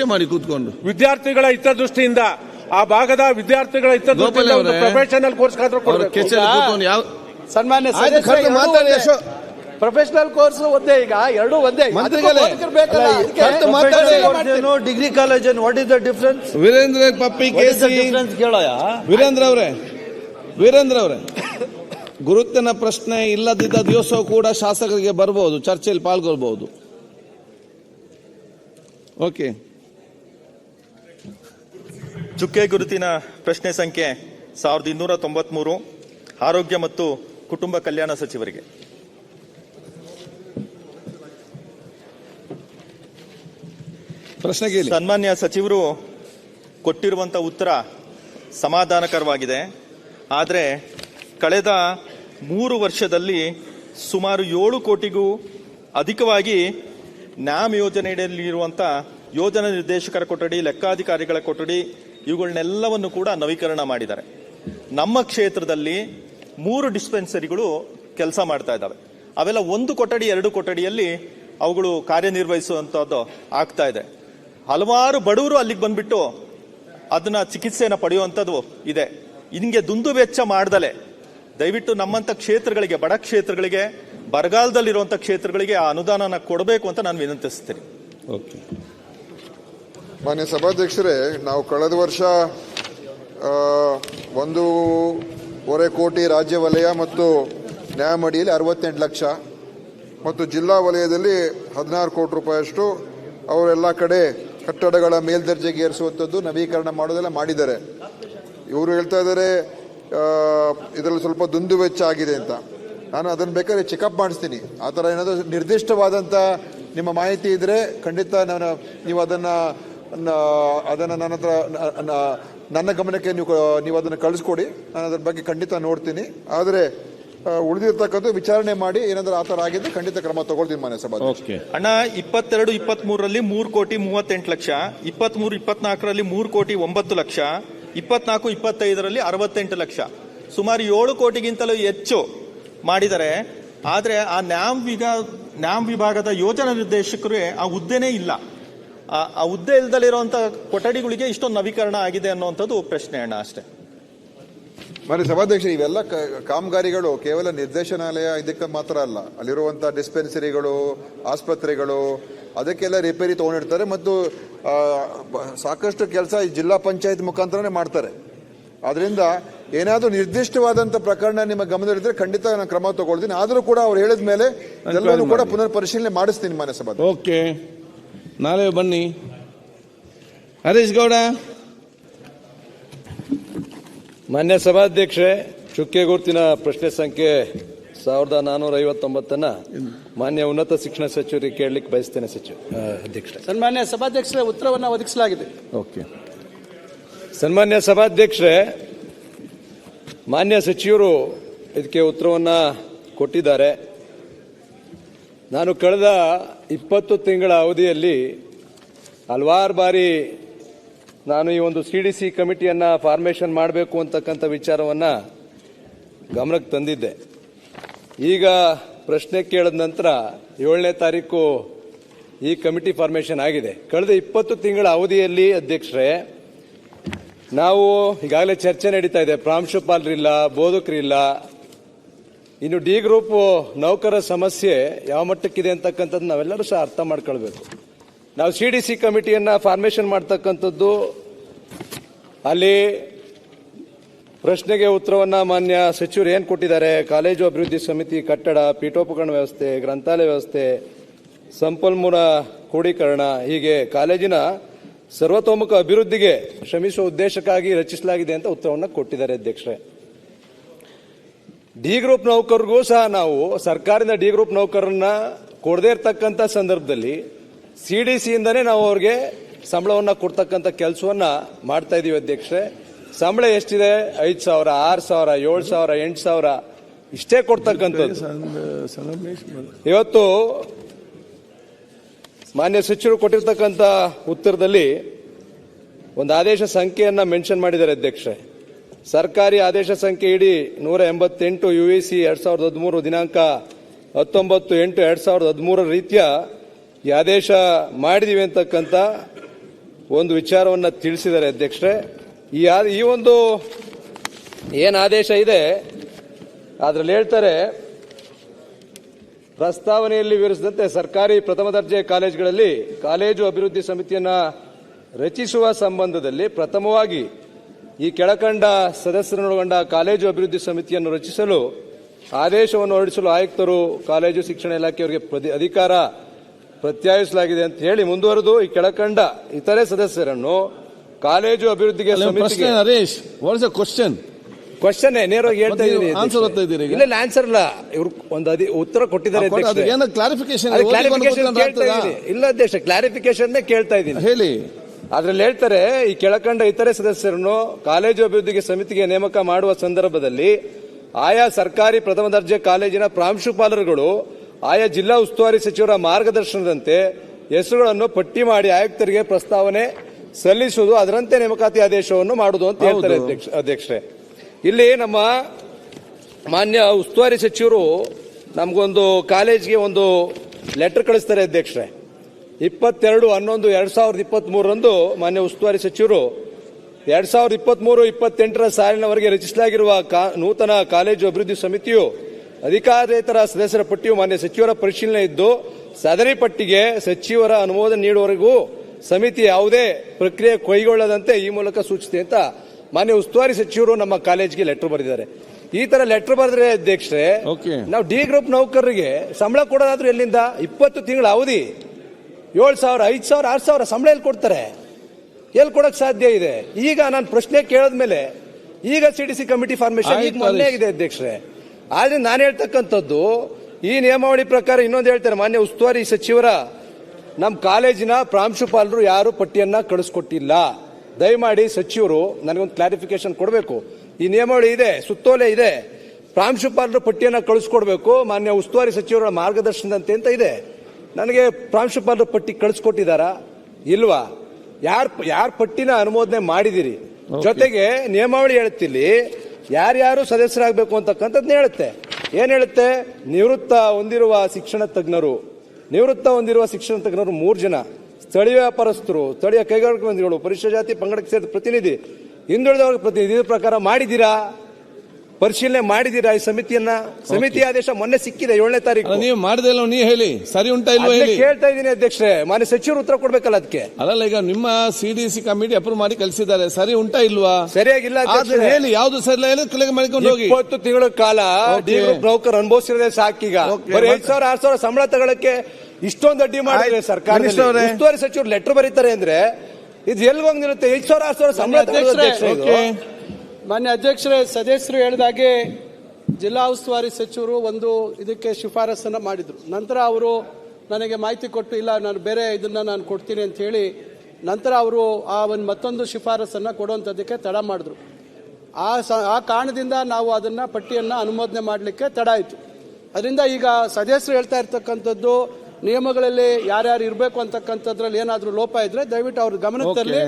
ಚರ್ಚೆ ಮಾಡಿ ಕೂತ್ಕೊಂಡು. ವಿದ್ಯಾರ್ಥಿಗಳ ಹಿತದೃಷ್ಟಿಯಿಂದ ಆ ಭಾಗದ ವಿದ್ಯಾರ್ಥಿಗಳ ಹಿತದೃಷ್ಟಿಯಿಂದ ಒಂದು ಅವರೇ, ಪ್ರೊಫೆಷನಲ್ ಕೋರ್ಸ್ ಆದ್ರೂ ಅವ್ರ ಕೊಡ್ಬೇಕು. ಕೆಚ್ಚಲು ಕೂತ್ಕೊಂಡು ಯಾವ ಸನ್ಮಾನ್ಯ ಆಯ್ತು, ಕರೆದು ಮಾತಾಡಿ ಅಶೋ ಪ್ರೊಫೆಷನಲ್ ಕೋರ್ಸ್ ಒಂದೇ ಈಗ ಎರಡು ಒಂದೇ. ಮಂತ್ರಿಗಳೇ, ಬೇಕಲ್ಲ ಕರೆದು ಮಾತಾಡಿ. Degree college what is the difference Veerendra Puppy Keshi difference ಕೇಳೋಯ? ವೀರೇಂದ್ರ ಅವರೇ. ವೀರೇಂದ್ರ ಅವರೇ. ಗುರುತಿನ ಪ್ರಶ್ನೆ ಇಲ್ಲದಿದ್ದ ದಿವಸ ಕೂಡ ಶಾಸಕರಿಗೆ ಬರಬಹುದು ಚರ್ಚೆಯಲ್ಲಿ ಪಾಲ್ಗೊಳ್ಬಹುದು. ಓಕೆ. ಚುಕ್ಕೆ ಗುರುತಿನ ಪ್ರಶ್ನೆ ಸಂಖ್ಯೆ ಸಾವಿರದ ಇನ್ನೂರ ತೊಂಬತ್ಮೂರು ಆರೋಗ್ಯ ಮತ್ತು ಕುಟುಂಬ ಕಲ್ಯಾಣ ಸಚಿವರಿಗೆ. ಪ್ರಶ್ನೆಗೆ ಸನ್ಮಾನ್ಯ ಸಚಿವರು ಕೊಟ್ಟಿರುವಂತ ಉತ್ತರ ಸಮಾಧಾನಕರವಾಗಿದೆ. ಆದರೆ ಕಳೆದ ಮೂರು ವರ್ಷದಲ್ಲಿ ಸುಮಾರು ಏಳು ಕೋಟಿಗೂ ಅಧಿಕವಾಗಿ ನ್ಯಾಮ್ ಯೋಜನೆಯಡಿಯಲ್ಲಿರುವಂಥ ಯೋಜನಾ ನಿರ್ದೇಶಕರ ಕೊಠಡಿ ಲೆಕ್ಕಾಧಿಕಾರಿಗಳ ಕೊಠಡಿ ಇವುಗಳನ್ನೆಲ್ಲವನ್ನು ಕೂಡ ನವೀಕರಣ ಮಾಡಿದ್ದಾರೆ. ನಮ್ಮ ಕ್ಷೇತ್ರದಲ್ಲಿ ಮೂರು ಡಿಸ್ಪೆನ್ಸರಿಗಳು ಕೆಲಸ ಮಾಡ್ತಾ ಇದ್ದಾವೆ. ಅವೆಲ್ಲ ಒಂದು ಕೊಠಡಿ, ಎರಡು ಕೊಠಡಿಯಲ್ಲಿ ಅವುಗಳು ಕಾರ್ಯನಿರ್ವಹಿಸುವಂಥದ್ದು ಆಗ್ತಾ ಇದೆ. ಹಲವಾರು ಬಡವರು ಅಲ್ಲಿಗೆ ಬಂದ್ಬಿಟ್ಟು ಅದನ್ನ ಚಿಕಿತ್ಸೆಯನ್ನು ಪಡೆಯುವಂಥದ್ದು ಇದೆ. ಹಿಂಗೆ ದುಂದು ವೆಚ್ಚ ಮಾಡ್ದಲೆ, ದಯವಿಟ್ಟು ನಮ್ಮಂಥ ಕ್ಷೇತ್ರಗಳಿಗೆ, ಬಡ ಕ್ಷೇತ್ರಗಳಿಗೆ ಬರಗಾಲದಲ್ಲಿರುವಂಥ ಕ್ಷೇತ್ರಗಳಿಗೆ ಆ ಅನುದಾನನ ಕೊಡಬೇಕು ಅಂತ ನಾನು ವಿನಂತಿಸ್ತೀನಿ. ಓಕೆ. ಮಾನ್ಯ ಸಭಾಧ್ಯಕ್ಷರೇ, ನಾವು ಕಳೆದ ವರ್ಷ ಒಂದೂವರೆ ಕೋಟಿ ರಾಜ್ಯ ವಲಯ ಮತ್ತು ನ್ಯಾಯಮಡಿಯಲ್ಲಿ ಅರವತ್ತೆಂಟು ಲಕ್ಷ ಮತ್ತು ಜಿಲ್ಲಾ ವಲಯದಲ್ಲಿ ಹದಿನಾರು ಕೋಟಿ ರೂಪಾಯಿಯಷ್ಟು ಅವರೆಲ್ಲ ಕಡೆ ಕಟ್ಟಡಗಳ ಮೇಲ್ದರ್ಜೆಗೆ ಏರಿಸುವಂಥದ್ದು ನವೀಕರಣ ಮಾಡೋದೆಲ್ಲ ಮಾಡಿದ್ದಾರೆ. ಇವರು ಹೇಳ್ತಾ ಇದ್ದಾರೆ ಇದರಲ್ಲಿ ಸ್ವಲ್ಪ ದುಂದು ವೆಚ್ಚ ಆಗಿದೆ ಅಂತ. ನಾನು ಅದನ್ನು ಬೇಕಾದ್ರೆ ಚೆಕಪ್ ಮಾಡಿಸ್ತೀನಿ. ಆ ಥರ ಏನಾದರೂ ನಿರ್ದಿಷ್ಟವಾದಂಥ ನಿಮ್ಮ ಮಾಹಿತಿ ಇದ್ದರೆ ಖಂಡಿತ ನಾನು ನೀವು ಅದನ್ನು ಅದನ್ನು ನನ್ನ ಹತ್ರ ನನ್ನ ಗಮನಕ್ಕೆ ನೀವು ನೀವು ಅದನ್ನು ಕಳಿಸ್ಕೊಡಿ. ನಾನು ಅದ್ರ ಬಗ್ಗೆ ಖಂಡಿತ ನೋಡ್ತೀನಿ. ಆದರೆ ಉಳಿದಿರ್ತಕ್ಕಂಥ ವಿಚಾರಣೆ ಮಾಡಿ ಏನಾದರೂ ಆ ಥರ ಆಗಿದ್ರೆ ಖಂಡಿತ ಕ್ರಮ ತಗೊಳ್ತೀನಿ ಮಾನ್ಯ ಸಭಾ ಅಣ್ಣ, ಇಪ್ಪತ್ತೆರಡು ಇಪ್ಪತ್ತ್ ಮೂರರಲ್ಲಿ ಮೂರು ಕೋಟಿ ಮೂವತ್ತೆಂಟು ಲಕ್ಷ, ಇಪ್ಪತ್ಮೂರು, ಇಪ್ಪತ್ನಾಲ್ಕರಲ್ಲಿ ಮೂರು ಕೋಟಿ ಒಂಬತ್ತು ಲಕ್ಷ, ಇಪ್ಪತ್ನಾಲ್ಕು, ಇಪ್ಪತ್ತೈದರಲ್ಲಿ ಅರವತ್ತೆಂಟು ಲಕ್ಷ. ಸುಮಾರು ಏಳು ಕೋಟಿಗಿಂತಲೂ ಹೆಚ್ಚು ಮಾಡಿದರೆ ಆದರೆ ಆ ನ್ಯಾಮ್ ವಿಭಾಗ ನ್ಯಾಮ್ ವಿಭಾಗದ ಯೋಜನಾ ನಿರ್ದೇಶಕರು ಆ ಹುದ್ದೆನೇ ಇಲ್ಲ. ಆ- ಹುದ್ದೆ ಇಲ್ದಲ್ಲಿರುವಂತಹ ಕೊಠಡಿಗಳಿಗೆ ಇಷ್ಟೊಂದು ನವೀಕರಣ ಆಗಿದೆ ಅನ್ನುವಂಥದ್ದು ಪ್ರಶ್ನೆ ಅಣ್ಣ ಅಷ್ಟೇ. ಮರಿ ಸಭಾಧ್ಯಕ್ಷ ಇವೆಲ್ಲ ಕಾಮಗಾರಿಗಳು ಕೇವಲ ನಿರ್ದೇಶನಾಲಯ ಇದಕ್ಕೆ ಮಾತ್ರ ಅಲ್ಲ ಅಲ್ಲಿರುವಂಥ ಡಿಸ್ಪೆನ್ಸರಿಗಳು ಆಸ್ಪತ್ರೆಗಳು ಅದಕ್ಕೆಲ್ಲ ರಿಪೇರಿ ತಗೊಂಡಿರ್ತಾರೆ ಮತ್ತು ಆ, ಸಾಕಷ್ಟು ಕೆಲಸ ಈ ಜಿಲ್ಲಾ ಪಂಚಾಯತ್ ಮುಖಾಂತರನೇ ಮಾಡ್ತಾರೆ. ಅದರಿಂದ ಏನಾದರೂ ನಿರ್ದಿಷ್ಟವಾದಂಥ ಪ್ರಕರಣ ನಿಮ್ಮ ಗಮನದಲ್ಲಿದ್ದರೆ ಖಂಡಿತ ನಾನು ಕ್ರಮ ತಗೊಳ್ತೀನಿ. ಆದರೂ ಕೂಡ ಅವ್ರು ಹೇಳಿದ ಮೇಲೆ ಎಲ್ಲರೂ ಕೂಡ ಪುನರ್ ಪರಿಶೀಲನೆ ಮಾಡಿಸ್ತೀನಿ ಮಾನ್ಯ ಸಭಾ ಓಕೆ ನಾಳೆ ಬನ್ನಿ. ಹರೀಶ್ ಗೌಡ. ಮಾನ್ಯ ಸಭಾಧ್ಯಕ್ಷೆ ಚುಕ್ಕೆ ಗುರುತಿನ ಪ್ರಶ್ನೆ ಸಂಖ್ಯೆ ಸಾವಿರದ ನಾನೂರ ಐವತ್ತೊಂಬತ್ತನ್ನ ಮಾನ್ಯ ಉನ್ನತ ಶಿಕ್ಷಣ ಸಚಿವರಿಗೆ ಕೇಳಲಿಕ್ಕೆ ಬಯಸ್ತೇನೆ ಸಚಿವ ಅಧ್ಯಕ್ಷ ಅಧ್ಯಕ್ಷರೇ. ಸನ್ಮಾನ್ಯ ಸಭಾಧ್ಯಕ್ಷರ ಉತ್ತರವನ್ನು ಒದಗಿಸಲಾಗಿದೆ. ಓಕೆ. ಸನ್ಮಾನ್ಯ ಸಭಾಧ್ಯಕ್ಷರೇ ಮಾನ್ಯ ಸಚಿವರು ಇದಕ್ಕೆ ಉತ್ತರವನ್ನು ಕೊಟ್ಟಿದ್ದಾರೆ. ನಾನು ಕಳೆದ ಇಪ್ಪತ್ತು ತಿಂಗಳ ಅವಧಿಯಲ್ಲಿ ಹಲವಾರು ಬಾರಿ ನಾನು ಈ ಒಂದು ಸಿ ಡಿ ಸಿ ಕಮಿಟಿಯನ್ನು ಫಾರ್ಮೇಷನ್ ಮಾಡಬೇಕು ಅಂತಕ್ಕಂಥ ವಿಚಾರವನ್ನು ಗಮನಕ್ಕೆ ತಂದಿದ್ದೆ. ಈಗ ಪ್ರಶ್ನೆ ಕೇಳಿದ ನಂತರ ಏಳನೇ ತಾರೀಕು ಈ ಕಮಿಟಿ ಫಾರ್ಮೇಷನ್ ಆಗಿದೆ. ಕಳೆದ ಇಪ್ಪತ್ತು ತಿಂಗಳ ಅವಧಿಯಲ್ಲಿ ಅಧ್ಯಕ್ಷರೇ, ನಾವು ಈಗಾಗಲೇ ಚರ್ಚೆ ನಡೀತಾ ಇದೆ. ಪ್ರಾಂಶುಪಾಲರಿಲ್ಲ, ಬೋಧಕರಿಲ್ಲ ಇನ್ನು ಡಿ ಗ್ರೂಪ್ ನೌಕರ ಸಮಸ್ಯೆ ಯಾವ ಮಟ್ಟಕ್ಕಿದೆ ಅಂತಕ್ಕಂಥದ್ದು ನಾವೆಲ್ಲರೂ ಸಹ ಅರ್ಥ ಮಾಡ್ಕೊಳ್ಬೇಕು. ನಾವು ಸಿ ಡಿ ಸಿ ಕಮಿಟಿಯನ್ನು ಫಾರ್ಮೇಷನ್ ಮಾಡ್ತಕ್ಕಂಥದ್ದು ಅಲ್ಲಿ ಪ್ರಶ್ನೆಗೆ ಉತ್ತರವನ್ನ ಮಾನ್ಯ ಸಚಿವರು ಏನು ಕೊಟ್ಟಿದ್ದಾರೆ? ಕಾಲೇಜು ಅಭಿವೃದ್ಧಿ ಸಮಿತಿ ಕಟ್ಟಡ, ಪೀಠೋಪಕರಣ ವ್ಯವಸ್ಥೆ, ಗ್ರಂಥಾಲಯ ವ್ಯವಸ್ಥೆ, ಸಂಪನ್ಮೂಲ ಕ್ರೋಢೀಕರಣ ಹೀಗೆ ಕಾಲೇಜಿನ ಸರ್ವತೋಮುಖ ಅಭಿವೃದ್ಧಿಗೆ ಶ್ರಮಿಸುವ ಉದ್ದೇಶಕ್ಕಾಗಿ ರಚಿಸಲಾಗಿದೆ ಅಂತ ಉತ್ತರವನ್ನು ಕೊಟ್ಟಿದ್ದಾರೆ ಅಧ್ಯಕ್ಷರೇ. ಡಿ ಗ್ರೂಪ್ ನೌಕರಿಗೂ ಸಹ ನಾವು ಸರ್ಕಾರದಿಂದ ಡಿ ಗ್ರೂಪ್ ನೌಕರರನ್ನ ಕೊಡದೇ ಇರತಕ್ಕಂಥ ಸಂದರ್ಭದಲ್ಲಿ ಸಿ ಡಿ ಸಿಯಿಂದನೇ ನಾವು ಅವ್ರಿಗೆ ಸಂಬಳವನ್ನ ಕೊಡ್ತಕ್ಕಂಥ ಕೆಲಸವನ್ನ ಮಾಡ್ತಾ ಇದೀವಿ ಅಧ್ಯಕ್ಷರೇ. ಸಂಬಳ ಎಷ್ಟಿದೆ? ಐದು ಸಾವಿರ, ಆರು ಸಾವಿರ, ಏಳು ಸಾವಿರ, ಎಂಟು ಸಾವಿರ, ಇಷ್ಟೇ ಕೊಡ್ತಕ್ಕಂಥದ್ದು. ಇವತ್ತು ಮಾನ್ಯ ಸಚಿವರು ಕೊಟ್ಟಿರ್ತಕ್ಕಂಥ ಉತ್ತರದಲ್ಲಿ ಒಂದು ಆದೇಶ ಸಂಖ್ಯೆಯನ್ನ ಮೆನ್ಷನ್ ಮಾಡಿದ್ದಾರೆ ಅಧ್ಯಕ್ಷರೇ. ಸರ್ಕಾರಿ ಆದೇಶ ಸಂಖ್ಯೆ ಇಡಿ ನೂರ ಎಂಬತ್ತೆಂಟು ಯು ಇ ಸಿ ಎರಡು ಸಾವಿರದ ಹದಿಮೂರು ದಿನಾಂಕ ಹತ್ತೊಂಬತ್ತು ಎಂಟು ಎರಡು ಸಾವಿರದ ಹದಿಮೂರರ ರೀತಿಯ ಈ ಆದೇಶ ಮಾಡಿದೀವಿ ಅಂತಕ್ಕಂಥ ಒಂದು ವಿಚಾರವನ್ನು ತಿಳಿಸಿದ್ದಾರೆ ಅಧ್ಯಕ್ಷರೇ. ಈ ಈ ಒಂದು ಏನು ಆದೇಶ ಇದೆ, ಅದರಲ್ಲಿ ಹೇಳ್ತಾರೆ, ಪ್ರಸ್ತಾವನೆಯಲ್ಲಿ ವಿವರಿಸಿದಂತೆ ಸರ್ಕಾರಿ ಪ್ರಥಮ ದರ್ಜೆ ಕಾಲೇಜುಗಳಲ್ಲಿ ಕಾಲೇಜು ಅಭಿವೃದ್ಧಿ ಸಮಿತಿಯನ್ನು ರಚಿಸುವ ಸಂಬಂಧದಲ್ಲಿ ಪ್ರಥಮವಾಗಿ ಈ ಕೆಳಕಂಡ ಸದಸ್ಯರನ್ನೊಳಗೊಂಡ ಕಾಲೇಜು ಅಭಿವೃದ್ಧಿ ಸಮಿತಿಯನ್ನು ರಚಿಸಲು ಆದೇಶವನ್ನು ಹೊರಡಿಸಲು ಆಯುಕ್ತರು ಕಾಲೇಜು ಶಿಕ್ಷಣ ಇಲಾಖೆಯವರಿಗೆ ಅಧಿಕಾರ ಪ್ರತ್ಯಾಯಿಸಲಾಗಿದೆ ಅಂತ ಹೇಳಿ ಮುಂದುವರೆದು ಈ ಕೆಳಕಂಡ ಇತರೆ ಸದಸ್ಯರನ್ನು ಕಾಲೇಜು ಅಭಿವೃದ್ಧಿಗೆ ಹರೀಶ್ ವಾಟ್ಸ್ ಕ್ವಶನ್ ಕ್ವಶನ್ ನೇರವಾಗಿ ಹೇಳ್ತಾ ಇದ್ದೀನಿ ಓದ್ತಾ ಇದ್ದೀರಾ? ಇಲ್ಲ ಆನ್ಸರ್ ಇಲ್ಲ. ಇವ್ರು ಒಂದು ಉತ್ತರ ಕೊಟ್ಟಿದ್ದಾರೆ ಕ್ಲಾರಿಫಿಕೇಶನ್. ಇಲ್ಲ ಅಧ್ಯಕ್ಷ ಕ್ಲಾರಿಫಿಕೇಶನ್ ಕೇಳ್ತಾ ಇದ್ದೀನಿ. ಹೇಳಿ. ಅದ್ರಲ್ಲಿ ಹೇಳ್ತಾರೆ ಈ ಕೆಳಕಂಡ ಇತರೆ ಸದಸ್ಯರನ್ನು ಕಾಲೇಜು ಅಭಿವೃದ್ಧಿಗೆ ಸಮಿತಿಗೆ ನೇಮಕ ಮಾಡುವ ಸಂದರ್ಭದಲ್ಲಿ ಆಯಾ ಸರ್ಕಾರಿ ಪ್ರಥಮ ದರ್ಜೆ ಕಾಲೇಜಿನ ಪ್ರಾಂಶುಪಾಲರುಗಳು ಆಯಾ ಜಿಲ್ಲಾ ಉಸ್ತುವಾರಿ ಸಚಿವರ ಮಾರ್ಗದರ್ಶನದಂತೆ ಹೆಸರುಗಳನ್ನು ಪಟ್ಟಿ ಮಾಡಿ ಆಯುಕ್ತರಿಗೆ ಪ್ರಸ್ತಾವನೆ ಸಲ್ಲಿಸುವುದು ಅದರಂತೆ ನೇಮಕಾತಿ ಆದೇಶವನ್ನು ಮಾಡುವುದು ಅಂತ ಹೇಳ್ತಾರೆ ಅಧ್ಯಕ್ಷರೇ. ಇಲ್ಲಿ ನಮ್ಮ ಮಾನ್ಯ ಉಸ್ತುವಾರಿ ಸಚಿವರು ನಮಗೊಂದು ಕಾಲೇಜ್ಗೆ ಒಂದು ಲೆಟರ್ ಕಳಿಸ್ತಾರೆ ಅಧ್ಯಕ್ಷರೇ. ಇಪ್ಪತ್ತೆರಡು ಹನ್ನೊಂದು ಎರಡು ಸಾವಿರದ ಇಪ್ಪತ್ತ್ ಮೂರರಂದು ಮಾನ್ಯ ಉಸ್ತುವಾರಿ ಸಚಿವರು ಎರಡು ಸಾವಿರದ ಇಪ್ಪತ್ತ್ ಮೂರು ಇಪ್ಪತ್ತೆಂಟರ ಸಾಲಿನವರೆಗೆ ರಚಿಸಲಾಗಿರುವ ಕಾ- ನೂತನ ಕಾಲೇಜು ಅಭಿವೃದ್ಧಿ ಸಮಿತಿಯು ಅಧಿಕಾರೇತರ ಸದಸ್ಯರ ಪಟ್ಟಿಯು ಮಾನ್ಯ ಸಚಿವರ ಪರಿಶೀಲನೆ ಇದ್ದು ಸದರಿ ಪಟ್ಟಿಗೆ ಸಚಿವರ ಅನುಮೋದನೆ ನೀಡುವವರೆಗೂ ಸಮಿತಿ ಯಾವುದೇ ಪ್ರಕ್ರಿಯೆ ಕೈಗೊಳ್ಳದಂತೆ ಈ ಮೂಲಕ ಸೂಚಿಸಿದೆ ಅಂತ ಮಾನ್ಯ ಉಸ್ತುವಾರಿ ಸಚಿವರು ನಮ್ಮ ಕಾಲೇಜ್ಗೆ ಲೆಟರ್ ಬರೆದಿದ್ದಾರೆ. ಈ ತರ ಲೆಟರ್ ಬರೆದ್ರೆ ಅಧ್ಯಕ್ಷರೇ. ನಾವು ಡಿ ಗ್ರೂಪ್ ನೌಕರರಿಗೆ ಸಂಬಳ ಕೊಡೋದಾದ್ರೂ ಎಲ್ಲಿಂದ? ಇಪ್ಪತ್ತು ತಿಂಗಳ ಅವಧಿ. ಏಳು ಸಾವಿರ ಐದು ಸಾವಿರ ಆರು ಸಾವಿರ ಸಂಬಳ ಎಲ್ಲಿ ಕೊಡ್ತಾರೆ? ಎಲ್ಲಿ ಕೊಡಕ್ ಸಾಧ್ಯ ಇದೆ? ಈಗ ನಾನು ಪ್ರಶ್ನೆ ಕೇಳಿದ್ಮೇಲೆ ಈಗ C D C committee formation ಈಗ ಮೊನ್ನೆ. ಆಗಿದೆ ಅಧ್ಯಕ್ಷರೇ. ಆದ್ರೆ ನಾನು ಹೇಳ್ತಕ್ಕಂಥದ್ದು ಈ ನಿಯಮಾವಳಿ ಪ್ರಕಾರ ಇನ್ನೊಂದು ಹೇಳ್ತಾರೆ ಮಾನ್ಯ ಉಸ್ತುವಾರಿ ಸಚಿವರ ನಮ್ಮ ಕಾಲೇಜಿನ ಪ್ರಾಂಶುಪಾಲರು ಯಾರು ಪಟ್ಟಿಯನ್ನ ಕಳಿಸ್ಕೊಟ್ಟಿಲ್ಲ. ದಯಮಾಡಿ ಸಚಿವರು ನನಗೊಂದು ಕ್ಲಾರಿಫಿಕೇಶನ್ ಕೊಡಬೇಕು. ಈ ನಿಯಮಾವಳಿ ಇದೆ ಸುತ್ತೋಲೆ ಇದೆ. ಪ್ರಾಂಶುಪಾಲರು ಪಟ್ಟಿಯನ್ನ ಕಳಿಸ್ಕೊಡ್ಬೇಕು. ಮಾನ್ಯ ಉಸ್ತುವಾರಿ ಸಚಿವರ ಮಾರ್ಗದರ್ಶನದಂತೆ ಅಂತ ಇದೆ. ನನಗೆ ಪ್ರಾಂಶುಪಾಲರು ಪಟ್ಟಿ ಕಳಿಸ್ಕೊಟ್ಟಿದ್ದಾರಾ? ಇಲ್ವಾ? ಯಾರ ಯಾರ ಪಟ್ಟಿನ ಅನುಮೋದನೆ ಮಾಡಿದಿರಿ? ಜೊತೆಗೆ ನಿಯಮಾವಳಿ ಹೇಳುತ್ತಿಲ್ಲಿ ಯಾರ್ಯಾರು ಸದಸ್ಯರಾಗಬೇಕು ಅಂತಕ್ಕಂಥದ್ದನ್ನ ಹೇಳುತ್ತೆ. ಏನ್ ಹೇಳುತ್ತೆ? ನಿವೃತ್ತ ಹೊಂದಿರುವ ಶಿಕ್ಷಣ ತಜ್ಞರು. ನಿವೃತ್ತ ಹೊಂದಿರುವ ಶಿಕ್ಷಣ ತಜ್ಞರು ಮೂರು ಜನ. ಸ್ಥಳೀಯ ವ್ಯಾಪಾರಸ್ಥರು ಸ್ಥಳೀಯ ಕೈಗಾರಿಕಾ ಮಂದಿಗಳು ಪರಿಶಿಷ್ಟ ಜಾತಿ ಪಂಗಡಕ್ಕೆ ಸೇರಿದ ಪ್ರತಿನಿಧಿ. ಹಿಂದುಳಿದವರ ಪ್ರತಿನಿಧಿ ಪ್ರಕಾರ ಮಾಡಿದ್ದೀರಾ? ಪರಿಶೀಲನೆ ಮಾಡಿದೀರಾ ಈ ಸಮಿತಿಯನ್ನ? ಸಮಿತಿ ಆದೇಶ ಮೊನ್ನೆ ಸಿಕ್ಕಿದೆ ಏಳನೇ ತಾರೀಕು. ನೀವು ಮಾಡಿದೆಲ್ಲ ನೀವು ಹೇಳಿ. ಸರಿ ಉಂಟಾ ಇಲ್ವಾ ಹೇಳಿ? ಕೇಳ್ತಾ ಇದ್ದೀನಿ ಅಧ್ಯಕ್ಷರೇ. ಮಾನ್ಯ ಸಚಿವರು ಉತ್ತರ ಕೊಡ್ಬೇಕಲ್ಲ ಅದಕ್ಕೆ? ಅಲ್ಲ ಈಗ ನಿಮ್ಮ C D C committee approve ಮಾಡಿ ಕಳಿಸಿದ್ದಾರೆ. ಸರಿ ಉಂಟಾ ಇಲ್ವಾ? ಸರಿಯಾಗಿಲ್ಲ ಆದ್ರೆ ಅಧ್ಯಕ್ಷರೇ. ಹೇಳಿ ಯಾವ್ದು ಸರಿ ಇಲ್ಲ ಕ್ಲಿಕ್ ಮಾಡ್ಕೊಂಡು ಹೋಗಿ. ಇಪ್ಪತ್ತು ತಿಂಗಳ ಕಾಲ. ಡಿ ಗ್ರೂಪ್ ನೌಕರು ಅನುಭವಿಸಿರೋದೇ ಸಾಕೀಗ. Okay, ಬರೀ ಐದ್ ಸಾವಿರ ಆರ್ ಸಾವಿರ ಸಂಬಳ ತಗೊಳಕ್ಕೆ ಇಷ್ಟೊಂದು ಅಡ್ಡಿ ಮಾಡಿದ್ರೆ ಆಯ್ತು. ಸರ್ಕಾರ ಅವರೇ. ಉಸ್ತುವಾರಿ ಸಚಿವರು ಲೆಟರ್ ಬರೀತಾರೆ ಅಂದ್ರೆ ಇದು ಎಲ್ಲಿ ಹೋಗಿ ನಿಲ್ಲುತ್ತೆ? ಐದ್ ಸಾವಿರ ಆರ್ ಸಾವಿರ ಸಂಬಳ ತಗೊಳ್ಳೋದು ಅಧ್ಯಕ್ಷರೇ, ಅಧ್ಯಕ್ಷರೇ ಇದು. ಓಕೆ ಮಾನ್ಯ ಅಧ್ಯಕ್ಷರೇ, ಸದಸ್ಯರು ಹೇಳಿದಾಗೆ ಜಿಲ್ಲಾ ಉಸ್ತುವಾರಿ ಸಚಿವರು ಒಂದು ಇದಕ್ಕೆ ಶಿಫಾರಸನ್ನು ಮಾಡಿದರು. ನಂತರ ಅವರು ನನಗೆ ಮಾಹಿತಿ ಕೊಟ್ಟು, ಇಲ್ಲ, ನಾನು ಬೇರೆ ಇದನ್ನು ನಾನು ಕೊಡ್ತೀನಿ ಅಂತ ಹೇಳಿ ನಂತರ ಅವರು ಆ ಒಂದು ಮತ್ತೊಂದು ಶಿಫಾರಸನ್ನು ಕೊಡುವಂಥದ್ದಕ್ಕೆ ತಡ ಮಾಡಿದ್ರು. ಆ ಸ, ಆ ಕಾರಣದಿಂದ ನಾವು ಅದನ್ನು ಪಟ್ಟಿಯನ್ನು ಅನುಮೋದನೆ ಮಾಡಲಿಕ್ಕೆ ತಡ ಆಯಿತು. ಅದರಿಂದ ಈಗ ಸದಸ್ಯರು ಹೇಳ್ತಾ ಇರ್ತಕ್ಕಂಥದ್ದು ನಿಯಮಗಳಲ್ಲಿ ಯಾರ್ಯಾರು ಇರಬೇಕು ಅಂತಕ್ಕಂಥದ್ರಲ್ಲಿ ಏನಾದರೂ ಲೋಪ ಇದ್ರೆ ದಯವಿಟ್ಟು ಅವ್ರ ಗಮನಕ್ಕೆ ತರಲಿ.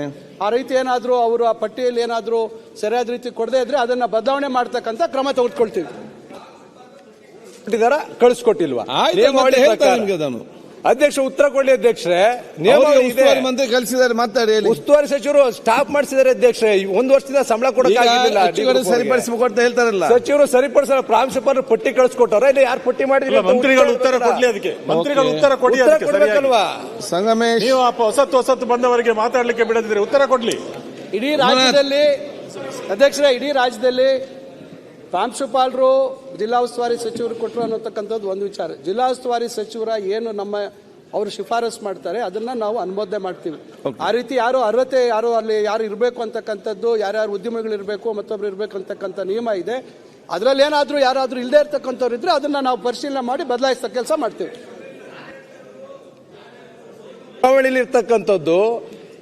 ಆ ರೀತಿ ಏನಾದರೂ ಅವರು ಆ ಪಟ್ಟಿಯಲ್ಲಿ ಏನಾದರೂ ಸರಿಯಾದ ರೀತಿ ಕೊಡದೇ ಇದ್ರೆ ಅದನ್ನ ಬದಲಾವಣೆ ಮಾಡ್ತಕ್ಕಂಥ ಕ್ರಮ ತೆಗೆದುಕೊಳ್ತೀವಿ. ಕಳಿಸ್ಕೊಟ್ಟಿಲ್ವಾ? ಅಧ್ಯಕ್ಷ ಉತ್ತರ ಕೊಡಲಿ ಅಧ್ಯಕ್ಷರೇ. ನಿಯಮ ನಿಯಮಾವಳಿ ಇದೆ. ಉಸ್ತುವಾರಿ ಮಂತ್ರಿ ಕಳಿಸಿದ್ದಾರೆ ಮಾತಾಡಿ ಹೇಳಿ. ಉಸ್ತುವಾರಿ ಸಚಿವರು ಸ್ಟಾಪ್ ಮಾಡಿಸಿದ್ದಾರೆ ಅಧ್ಯಕ್ಷರೇ. ಒಂದು ವರ್ಷದಿಂದ ಸಂಬಳ ಕೊಡೋಕ್ಕಾಗಿಲ್ಲ ಹೆಚ್ಚುವರಿ ಸರಿಪಡಿಸಬೇಕು ಅಂತ ಹೇಳ್ತಾರಲ್ಲ. ಸಚಿವರು ಸರಿಪಡಿಸಲ್ಲ ಪ್ರಾಂಶುಪಾಲರು ಪಟ್ಟಿ ಕಳಿಸ್ಕೊಟ್ಟವ್ರ. ಇಲ್ಲ ಯಾರು ಪಟ್ಟಿ ಮಾಡಿದ್ರು ಮಂತ್ರಿಗಳು ಉತ್ತರ ಕೊಡಲಿ ಅದಕ್ಕೆ. ಮಂತ್ರಿಗಳು ಉತ್ತರ ಕೊಡಿ ಉತ್ತರ ಅದಕ್ಕೆ ಸರಿಯಾಗಿ. ಕೊಡ್ಬೇಕಲ್ವಾ? ಸಂಗಮೇಶ್. ನೀವು ಆ ಹೊಸತ್ತು ಹೊಸತ್ತು ಬಂದವರಿಗೆ ಮಾತಾಡ್ಲಿಕ್ಕೆ ಬಿಡದಿದ್ರೆ ಉತ್ತರ ಕೊಡ್ಲಿ. ಇಡೀ ರಾಜ್ಯದಲ್ಲಿ ಅಧ್ಯಕ್ಷರೇ ಇಡೀ ರಾಜ್ಯದಲ್ಲಿ ಪ್ರಾಂಶುಪಾಲರು ಜಿಲ್ಲಾ ಉಸ್ತುವಾರಿ ಸಚಿವರು ಕೊಟ್ಟರು ಅನ್ನತಕ್ಕಂಥದ್ದು ಒಂದು ವಿಚಾರ. ಜಿಲ್ಲಾ ಉಸ್ತುವಾರಿ ಸಚಿವರ ಏನು ನಮ್ಮ ಅವರು ಶಿಫಾರಸು ಮಾಡ್ತಾರೆ ಅದನ್ನ ನಾವು ಅನುಮೋದನೆ ಮಾಡ್ತೀವಿ. ಆ ರೀತಿ ಯಾರು ಅರ್ಹತೆ ಯಾರು ಅಲ್ಲಿ ಯಾರು ಇರಬೇಕು ಅಂತಕ್ಕಂಥದ್ದು ಯಾರ್ಯಾರು ಉದ್ಯಮಿಗಳು ಇರಬೇಕು ಮತ್ತೊಬ್ರು ಇರಬೇಕು ಅಂತಕ್ಕಂಥ ನಿಯಮ ಇದೆ. ಅದರಲ್ಲಿ ಏನಾದರೂ ಯಾರಾದರೂ ಇಲ್ಲದೆ ಇರ್ತಕ್ಕಂಥವ್ರು ಇದ್ರೆ ಅದನ್ನ ನಾವು ಪರಿಶೀಲನೆ ಮಾಡಿ ಬದಲಾಯಿಸೋ ಕೆಲಸ ಮಾಡ್ತೀವಿ. ನಿಯಮಾವಳಿಲಿ ಇರ್ತಕ್ಕಂಥದ್ದು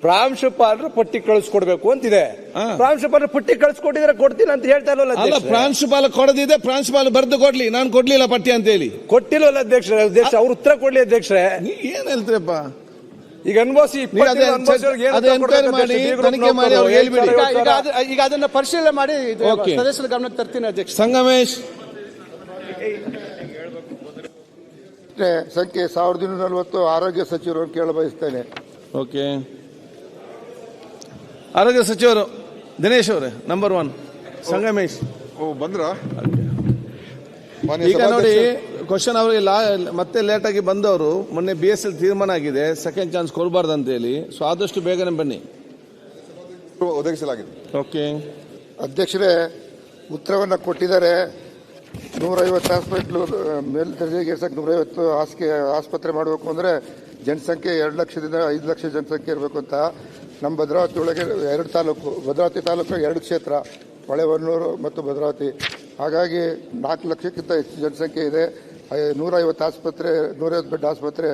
ಪ್ರಾಂಶುಪಾಲರು ಪಟ್ಟಿ ಕಳಿಸ್ಕೊಡ್ಬೇಕು ಅಂತಿದೆ. ಪ್ರಾಂಶುಪಾಲರು ಪಟ್ಟಿ ಕಳಿಸ್ಕೊಟ್ಟಿದ್ರೆ ಕೊಡ್ತೀನಿ ಅಂತ ಹೇಳ್ತಾ ಅಲ್ಲ? ಪ್ರಾಂಶುಪಾಲ ಕೊಡದಿದೆ ಪ್ರಾಂಶುಪಾಲ ಬರೆದು ಕೊಡ್ಲಿ ನಾನು ಕೊಡ್ಲಿಲ್ಲ ಪಟ್ಟಿ ಅಂತ ಹೇಳಿ. ಕೊಟ್ಟಿಲ್ವಲ್ಲ ಅಧ್ಯಕ್ಷರೇ ಅಧ್ಯಕ್ಷ ಅವ್ರ ಉತ್ತರ ಕೊಡ್ಲಿ ಅಧ್ಯಕ್ಷರೇ. ಏನ್ ಹೇಳ್ತೀರಪ್ಪ? ಈಗ ಅನುಭವಿಸಿ. ಈಗ ಈಗ ಈಗ ಅದನ್ನ ಪರಿಶೀಲನೆ ಮಾಡಿ ಸದಸ್ಯರ ಗಮನಕ್ಕೆ ತರ್ತೀನಿ ಅಧ್ಯಕ್ಷ. ಸಂಗಮೇಶ್. ಸಂಖ್ಯೆ ಸಾವಿರದ ಇನ್ನೂರ ನಲವತ್ತು ಆರೋಗ್ಯ ಸಚಿವರು ಕೇಳ ಬಯಸ್ತೇನೆ ಓಕೆ ಆರೋಗ್ಯ ಸಚಿವರು ದಿನೇಶ್ ಅವರೇ ನಂಬರ್ ಒನ್ ಸಂಗಮೇಶ್. ಓ ಬಂದ್ರ? ಈಗ ನೋಡಿ ಕ್ವಶನ್ ಅವರಿಗೆ ಲಾ ಮತ್ತೆ ಲೇಟ್ ಆಗಿ ಬಂದವರು ಮೊನ್ನೆ ಬಿ ಎಸ್ ಎಲ್ ತೀರ್ಮಾನ ಆಗಿದೆ ಸೆಕೆಂಡ್ ಚಾನ್ಸ್ ಕೊಡಬಾರ್ದು ಅಂತ ಹೇಳಿ. ಸೊ ಆದಷ್ಟು ಬೇಗನೆ ಬನ್ನಿ. ಒದಗಿಸಲಾಗಿದೆ. ಓಕೆ. ಅಧ್ಯಕ್ಷರೇ ಉತ್ತರವನ್ನು ಕೊಟ್ಟಿದ್ದಾರೆ. ನೂರೈವತ್ತು ಹಾಸ್ಪಿಟ್ಲು ಮೇಲ್ದರ್ಜೆಗೆ ಏರ್ಸಕ್ಕೆ ನೂರೈವತ್ತು ಹಾಸಿಗೆ ಆಸ್ಪತ್ರೆ ಮಾಡಬೇಕು ಅಂದರೆ ಜನಸಂಖ್ಯೆ ಎರಡು ಲಕ್ಷದಿಂದ ಐದು ಲಕ್ಷ ಜನಸಂಖ್ಯೆ ಇರಬೇಕು ಅಂತ. ನಮ್ಮ ಭದ್ರಾವತಿ ಒಳಗೆ ಎರಡು ತಾಲೂಕು, ಭದ್ರಾವತಿ ತಾಲೂಕು ಎರಡು ಕ್ಷೇತ್ರ, ಹೊಳೆಹೊನ್ನೂರು ಮತ್ತು ಭದ್ರಾವತಿ. ಹಾಗಾಗಿ ನಾಲ್ಕು ಲಕ್ಷಕ್ಕಿಂತ ಹೆಚ್ಚು ಜನಸಂಖ್ಯೆ ಇದೆ. ನೂರೈವತ್ತು ಆಸ್ಪತ್ರೆ, ನೂರೈವತ್ತು ಬೆಡ್ ಆಸ್ಪತ್ರೆ.